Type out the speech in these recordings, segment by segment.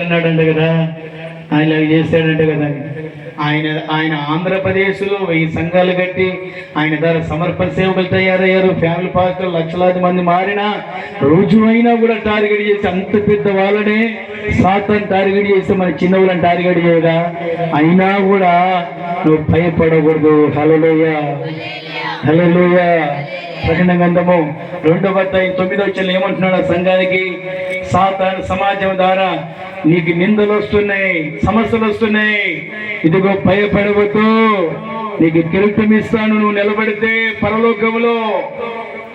అన్నాడంట కదా. ఆయన చేశాడంట కదా. ఆయన ఆయన ఆంధ్రప్రదేశ్లో వెయ్యి సంఘాలు కట్టి ఆయన ద్వారా సమర్పణ సేవకులు తయారయ్యారు. ఫ్యామిలీ పార్కులు లక్షలాది మంది మారినా రోజు అయినా కూడా టార్గెట్ చేసి అంత పెద్ద వాళ్ళనే సాతాన్ని టార్గెట్ చేసి మన చిన్న వాళ్ళని టార్గెట్ చేయగా అయినా కూడా నువ్వు భయపడకూడదు. హలోయ హలోయ ప్రకటన గ్రంథము రెండవ అధ్యాయం తొమ్మిదో వచ్చిన ఏమంటున్నాడు ఆ సంఘానికి? సాతాను సమాజం ద్వారా నీకు నిందలు వస్తున్నాయి సమస్యలు వస్తున్నాయి ఇదిగో భయపడవద్దు. నీకు కిరీటం నువ్వు నిలబడితే పరలోకములో.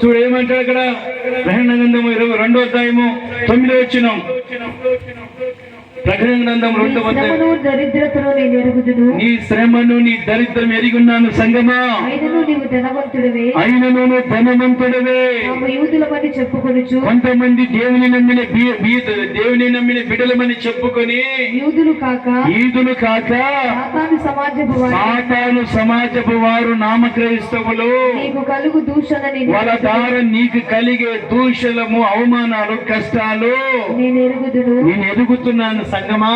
చూడు ఏమంటాడు అక్కడ? ప్రకటన ఇరవై రెండో అధ్యాయము తొమ్మిదో వచ్చినాం ప్రకటన గ్రంథం రెండవ నేను ఎరుగుదును. నీ శ్రమను నీ దరిద్రం ఎరిగున్నాను సంగమా. అయినను నీవు ధనవంతుడివే. అయినను నువ్వు ధనవంతుడవే. యూదులమని చెప్పుకొనుచు. కొంతమంది దేవుని నమ్మిన దేవుని నమ్మిన బిడలమని చెప్పుకొని యూదులు కాక ఈదులు కాక సాతాను సమాజపు వారు. సాతాను సమాజపు వారు నామక్రైస్తవులు. నీకు కలుగు దూషణ నేను వాళ్ళ ద్వారా నీకు కలిగే దూషణము అవమానాలు కష్టాలు నేను ఎరుగుదును. నేను ఎదుగుతున్నాను సంగమా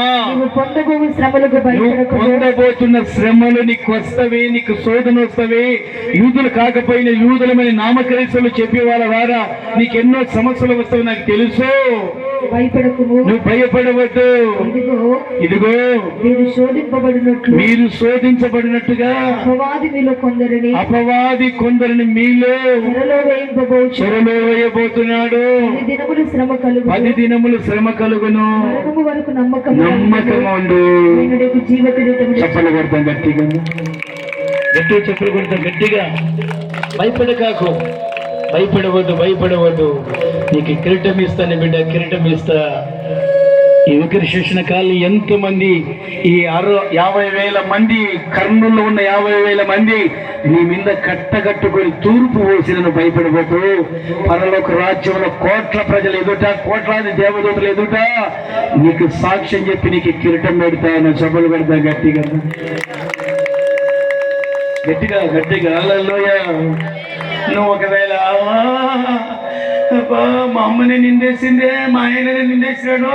పొందబోవు శ్రమలకు పొందబోతున్న శ్రమలు నీకు వస్తవి నీకు శోధన వస్తవి. యూదులు కాకపోయిన యూదులమని నామకరిసలు చెప్పే వాళ్ళ ద్వారా నీకు ఎన్నో సమస్యలు వస్తావు నాకు తెలుసు. భయపడకుము. నువ్వు భయపడవద్దు. ఇదిగో ఇదిగో మీరు శోధింపబడినట్లు. మీరు శోధించబడినట్టుగా అపవాది మీలో కొందరిని అపవాది కొందరిని మీలో చెరలో చెరలో వేయబోతున్నాడు. దినములు శ్రమ కలుగు పది దినములు శ్రమ కలుగును. మరణము వరకు నమ్మకం నమ్మకం ఉండు. చెప్పలు కొడతాం గట్టిగా. గట్టిగా చెప్పులు కొడతాం గట్టిగా. భయపడకాకు. భయపడవద్దు భయపడవద్దు. నీకు కిరీటం ఇస్తాను బిడ్డ కిరీటం ఇస్తా. ఈ వికర శిక్షణ కాలం ఎంతో మంది ఈ అరవై యాభై వేల మంది కర్నూల్లో ఉన్న యాభై వేల మంది నీ మీద కట్టగట్టుకొని తూర్పు పోసినను భయపడబోతు పరలోక రాజ్యంలో కోట్ల ప్రజలు ఎదుట కోట్లాది దేవదూతలు ఎదుట నీకు సాక్ష్యం చెప్పి నీకు కిరీటం పెడతాను. సభలు పెడతా గట్టిగా. గట్టిగా గట్టిగా. హల్లెలూయ. నువ్వు ఒకవేళ మా అమ్మని నిందేసిందే మా ఆయనని నిందేసినాడు.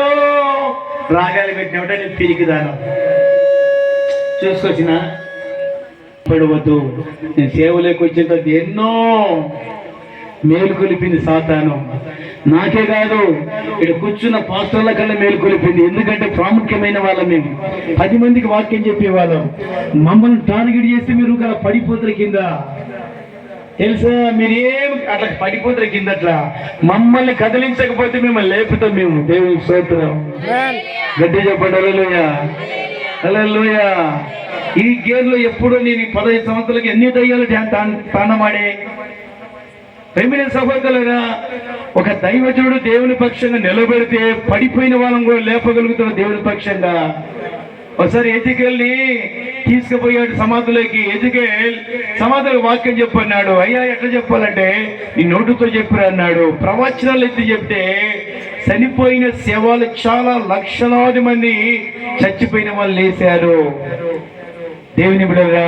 రాగాలు పెట్టినప్పుడే నేను పిరికిదాను చూసుకొచ్చిన పడవద్దు. నేను సేవలోకి వచ్చిన తర్వాత ఎన్నో మేలు కొలిపింది సాతాను. నాకే కాదు ఇక్కడ కూర్చున్న పాస్టర్ల కన్నా మేలు కొలిపింది. ఎందుకంటే ప్రాముఖ్యమైన వాళ్ళం మేము. పది మందికి వాక్యం చెప్పేవాళ్ళం. మమ్మల్ని టార్గెట్ చేస్తే మీరు అలా పడిపోతారు కింద తెలుసా? మీరేం అట్లా పడిపోతారు కింద అట్లా మమ్మల్ని కదిలించకపోతే మిమ్మల్ని లేపుతాం మేము. దేవుని స్తోత్రం. గట్టి చెప్పండి అలలోయ అలలోయ ఈ గేర్లో ఎప్పుడు నేను ఈ పదహైదు సంవత్సరాలకి ఎన్ని దయ్యాలు ధ్యాన- తాన్- తాండమాడే ప్రేమిన సహోదరులరా ఒక దైవజనుడు దేవుని పక్షంగా నిలబెడితే పడిపోయిన వాళ్ళం కూడా లేపగలుగుతాడు దేవుని పక్షంగా. ఒకసారి ఎజుకెళ్ళి తీసుకుపోయాడు సమాధులకి ఎజుకేల్ సమాధులకు వాక్యం చెప్పన్నాడు. అయ్యా ఎట్లా చెప్పాలంటే నీ నోటుతో చెప్పారు అన్నాడు. ప్రవచనాలు ఎత్తి చెప్తే చనిపోయిన శవాలు చాలా లక్షలాది మంది చచ్చిపోయిన వాళ్ళు లేశారు. దేవుని బిడగా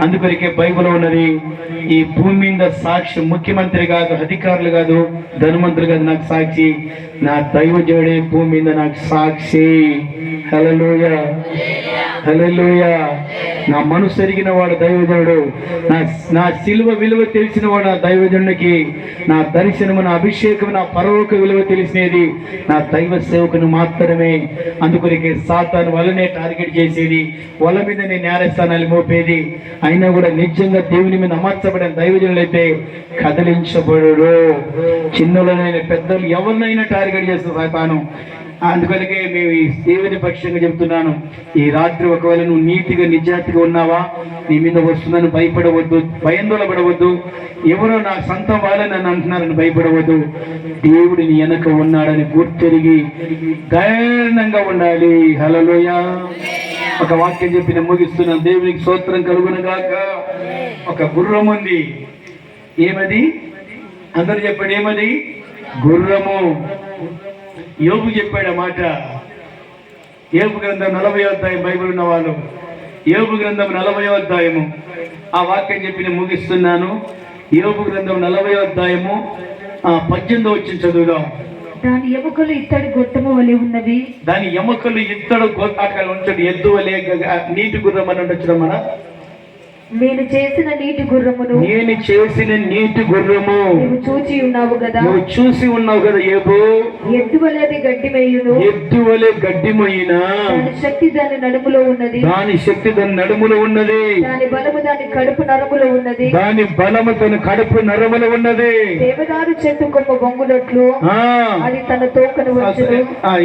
అందుకొరికే బైబిల్ ఉన్నది ఈ భూమి మీద సాక్షి ముఖ్యమంత్రి కాదు అధికారులు కాదు ధనవంతులు కాదు నాకు సాక్షి నా దైవజుడే భూమి మీద నాకు సాక్షి హలలోయ హలలోయ నా మనసు ఎరిగిన వాడు దైవజనుడు. నా నా శిలువ విలువ తెలిసిన వాడు నా దైవజనుడికి నా దర్శనము నా అభిషేకం నా పరలోక విలువ తెలిసినది నా దైవ సేవకుని మాత్రమే. అందుకొరికే సాతాను వలనే టార్గెట్ చేసేది. వల మీద నేను నేరస్థానాలు మోపేది. అయినా కూడా నిజంగా దేవుని మీద అమర్చబడిన దైవజనులైతే కదిలించబడు చిన్నలనైన పెద్దలు ఎవరినైనా టార్గెట్ చేస్తుంది సాతాను. అందుకనికే మేము ఈ దేవుని పక్షంగా చెప్తున్నాను ఈ రాత్రి ఒకవేళ నువ్వు నీతిగా నిజాతిగా ఉన్నావా? నీ మీద వస్తుందని భయపడవద్దు భయందోళపడవద్దు. ఎవరో నా సొంతం వాళ్ళని నన్ను అంటున్నారని భయపడవద్దు. దేవుడు నీ వెనక ఉన్నాడని గుర్తెరిగి ధైర్యంగా ఉండాలి. హలలోయ ఒక వాక్యం చెప్పి నేను ముగిస్తున్నాను. దేవునికి స్తోత్రం కలుగునగాక. ఒక గుర్రం ఉంది. ఏమది? అందరు చెప్పండి ఏమది? గుర్రము. యోగు చెప్పాడు మాట. యోగు గ్రంథం నలభై అధ్యాయం బైబిల్ ఉన్న వాళ్ళు యోగు గ్రంథం నలభై అధ్యాయము. ఆ వాక్యం చెప్పి నేను ముగిస్తున్నాను. యోగు గ్రంథం నలభై అధ్యాయము ఆ పద్దెనిమిదో వచ్చిన చదువుదాం. దాని ఎముకలు ఇత్తడి గొట్టము వలె ఉన్నవి. దాని ఎముకలు ఇత్తడు గోతాటకాలు ఉంచాడు. ఎద్దు వలె నీటి గుర్రం అని ఉండొచ్చు మన? నేను చేసిన నీటి గుర్రమును నేను చేసిన నీటి గుర్రము నీవు చూచి ఉన్నావు కదా. నువ్వు చూసి ఉన్నావు కదా ఏబో ఎద్దు వలె అది గడ్డి మేయును ఎద్దు వలె గడ్డిపోయిన దాని శక్తి దాని నడుములో ఉన్నది. దాని శక్తి దాని నడుములో ఉన్నది. దాని బలము దాని కడుపు నరములో ఉన్నది. దాని బలము తన కడుపు నరములో ఉన్నది. దేవదారు చెట్టు కొమ్మ బొంగునట్లు ఆ. అది తన తోకను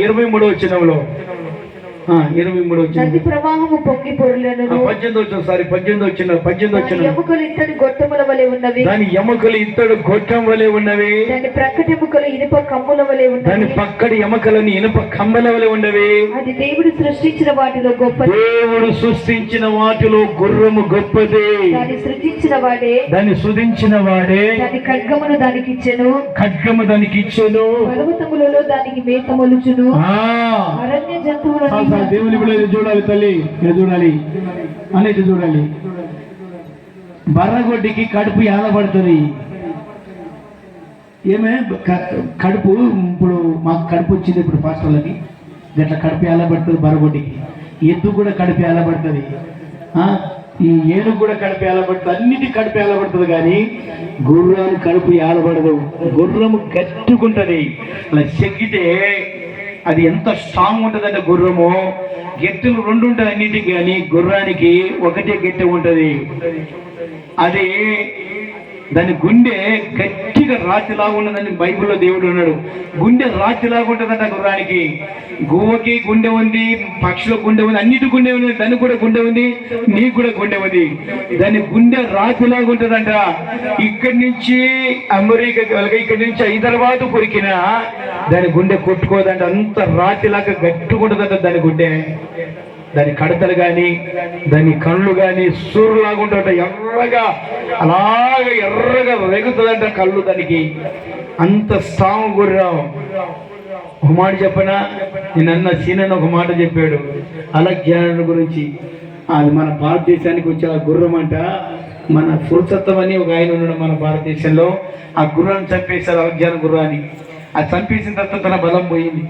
ఇరవై మూడో వచ్చినంలో ఆ, ఇరవై మూడో వచ్చిన నది ప్రవాహము పొంగి పొరలను పద్దెనిమిది వచ్చిన సారీ పద్దెనిమిది వచ్చిన పద్దెనిమిది దాని వచ్చిన. ఎముకలు ఇత్తడి గొట్టముల వలె ఉన్నవి. దాని ఎముకలు ఇత్తడు గొట్టం వలె ఉన్నవి. దాని ప్రక్కటెముకలు ఇనుప కమ్ముల వలె దాని ఉన్నవి పక్కడి ఎముకలని ఇనుప కమ్మల వలె ఉన్నవి. అది దేవుడు సృష్టించిన వాటిలో గొప్పది. దేవుడు సృష్టించిన వాటిలో గుర్రము గొప్పది. దాన్ని సృజించిన వాడే. దాన్ని సుధించిన వాడే. దాని ఖడ్గమును దానికి ఇచ్చెను. ఖడ్గము దానికి ఇచ్చాను. పర్వతములలో దానికి మేత మొలుచును. ఆ. అరణ్య జంతువులను దేవుని కూడా ఇది చూడాలి తల్లి. ఇది చూడాలి. అనేది చూడాలి. బర్రగొడ్డికి కడుపు ఏలబడుతుంది ఏమే? కడుపు ఇప్పుడు మాకు కడుపు వచ్చింది ఇప్పుడు పాస్టర్లకి. గట్ల కడుపు ఏలబడుతుంది బర్రగొడ్డికి. ఎద్దు కూడా కడుపు ఏలబడుతుంది ఆ, ఈ ఏనుగు కూడా కడుపు ఏలబడుతుంది అన్నిటి కడుపు ఏలబడుతుంది కానీ గుర్రాలు కడుపు ఏలబడదు గుర్రము గట్టుకుంటది. అలా చెక్కితే అది ఎంత స్ట్రాంగ్ ఉంటుందంటే గుర్రము. గెట్టులు రెండు ఉంటాయి అన్నిటికీ కానీ గుర్రానికి ఒకటే గట్టి ఉంటుంది. అది దాని గుండె గట్టిగా రాతిలాగా ఉన్నదని బైబిల్లో దేవుడు ఉన్నాడు గుండె రాతిలాగా ఉంటుందంట గుర్రానికి. గోవకి గుండె ఉంది పక్షుల గుండె ఉంది అన్నిటి గుండె ఉంది దానికి కూడా గుండె ఉంది నీకు కూడా గుండె ఉంది. దాని గుండె రాతిలాగా ఉంటుందంట. ఇక్కడి నుంచి అమెరికా అలాగే ఇక్కడి నుంచి హైదరాబాద్ కొరికిన దాని గుండె కొట్టుకోదంట. అంత రాతిలాగా గట్టుకుంటుందంట దాని గుండె. దాని కడతలు కానీ దాని కళ్ళు కానీ సూర్యులాగుంటుంట ఎర్రగా అలాగ ఎర్రగా రేగుతుందంట కళ్ళు దానికి. అంత సాము గుర్రం. ఒక మాట చెప్పనా? నేను సీనన్న ఒక మాట చెప్పాడు. అలగ్జానుడు గురించి. అది మన భారతదేశానికి వచ్చే ఆ గుర్రం అంట. మన పురుషత్వం అని ఒక ఆయన ఉన్నాడు మన భారతదేశంలో. ఆ గుర్రాన్ని చంపేశారు అలగ్జాన గుర్రాన్ని. అది చంపేసిన తర్వాత తన బలం పోయింది.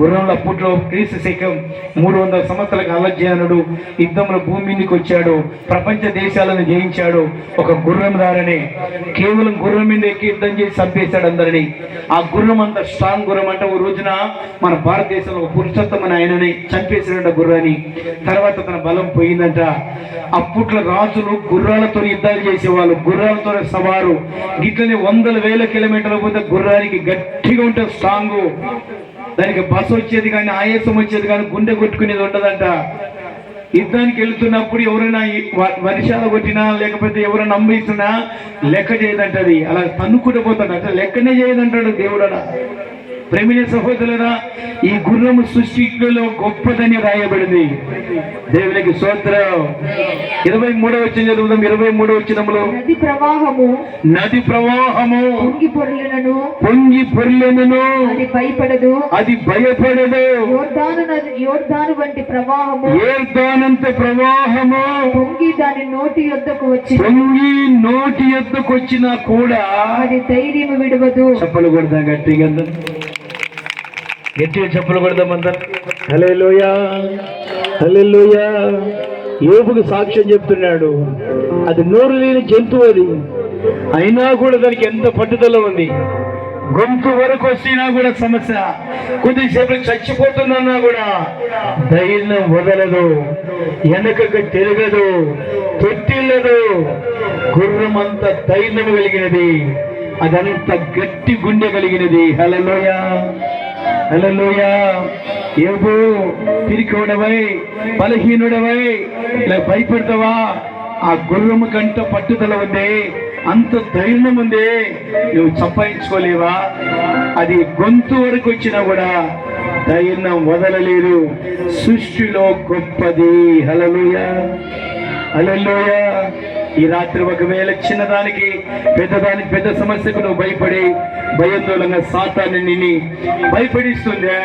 గుర్రంలో పుట్లో క్రీస్తు శకం మూడు వందల సంవత్సరాలకు అలజ్ఞానుడు యుద్ధంలో భూమి మీదకి వచ్చాడు. ప్రపంచ దేశాలను జయించాడు. ఒక గుర్రం దారని. కేవలం గుర్రం మీద ఎక్కి యుద్ధం చేసి చంపేశాడు అందరినీ. ఆ గుర్రం అంత స్ట్రాంగ్ గుర్రం అంటే ఓ రోజున మన భారతదేశంలో ఒక పురుషోత్తమని ఆయనని చంపేశాడంట గుర్రాన్ని. తర్వాత తన బలం పోయిందంట. అప్పట్లో రాజులు గుర్రాలతో యుద్ధాలు చేసేవాళ్ళు. గుర్రాలతో సవారు. గిట్లనే వందల వేల కిలోమీటర్ల పోతే గుర్రానికి గట్టిగా ఉంటుంది స్ట్రాంగ్ దానికి బస్సు వచ్చేది కానీ ఆయాసం వచ్చేది కానీ గుండె కొట్టుకునేది ఉండదంట. యుద్ధానికి వెళ్తున్నప్పుడు ఎవరైనా వ- వర్షాలు కొట్టినా లేకపోతే ఎవరైనా నమ్మిస్తున్నా లెక్క చేయదంటది. అలా తన్నుకుంటూ పోతాడు అసలు లెక్కనే చేయదంటాడు దేవుడన ప్రేమిన సహోదరులరా ఈ గుర్రము సృష్టిలో గొప్పదని రాయబడింది. దేవునికి స్తోత్రం. ఇరవై మూడవ వచ్చిన చదువుదాం. ఇరవై మూడవ వచ్చినములో నది ప్రవాహము నది ప్రవాహము పొంగి పొరలను పొంగి పొర్లెను అది భయపడదు. అది భయపడదు. యోర్దాను నది యోర్దాను వంటి ప్రవాహము ఏర్దానంత ప్రవాహము పొంగి దాని నోటి యొద్దకు వచ్చి పొంగి నోటి ఎద్దుకు వచ్చినా కూడా అది ధైర్యం విడవదు. చెప్పలు కొడదాం గట్టిగా గట్టిగా చెప్పులు కొడదాం అందరు. హలే లోయా హలే లోయా ఏపుకు సాక్ష్యం చెప్తున్నాడు. అది నోరు లేని జంతువు అది. అయినా కూడా దానికి ఎంత పట్టుదల ఉంది. గొంతు వరకు వచ్చినా కూడా సమస్య. కొద్దిసేపు చచ్చిపోతున్నా కూడా ధైర్యం వదలదు. వెనకకు తిరగదు. తొట్టిల్లదు. గుర్రం అంత ధైర్యం కలిగినది. అదంత గట్టి గుండె కలిగినది. హలలోయ హలలోయ ఏబు తిరికోడవై బలహీనుడవై ఇలా భయపెడతావా? ఆ గుర్రము కంట పట్టుదల ఉంది. అంత ధైర్యం ఉంది. నువ్వు సంపాదించుకోలేవా? అది గొంతు వరకు వచ్చినా కూడా ధైర్యం వదలలేదు. సృష్టిలో గొప్పది. హలలుయా హలలుయా ఈ రాత్రి ఒకవేళ చిన్నదానికి పెద్దదానికి పెద్ద సమస్యకు నువ్వు భయపడి భయాందోళనగా సాతాన్ని నిన్ను భయపడిస్తుందే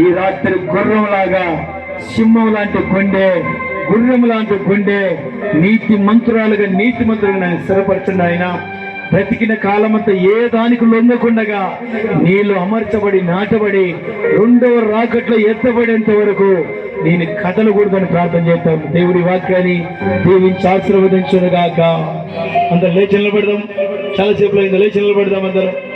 ఈ రాత్రి గుర్రం లాగా సింహం లాంటి గుండె గుర్రం లాంటి గుండె నీతి మంత్రాలుగా నీతి మంత్రులుగా నన్ను స్థిరపరచండి ఆయన. బ్రతికిన కాలమంతా ఏ దానికి లొంగకుండగా నీళ్ళు అమర్చబడి నాటబడి రెండవ రాకట్లో ఎత్తబడేంత వరకు నేను దాన్ని ప్రార్థన చేస్తాం దేవుడి వాక్యాన్ని దీవించి ఆశీర్వదించునుగాక అందరు లేచి నిలబడదాం. చాలాసేపు అయింది. లేచి నిలబడదాం అందరం.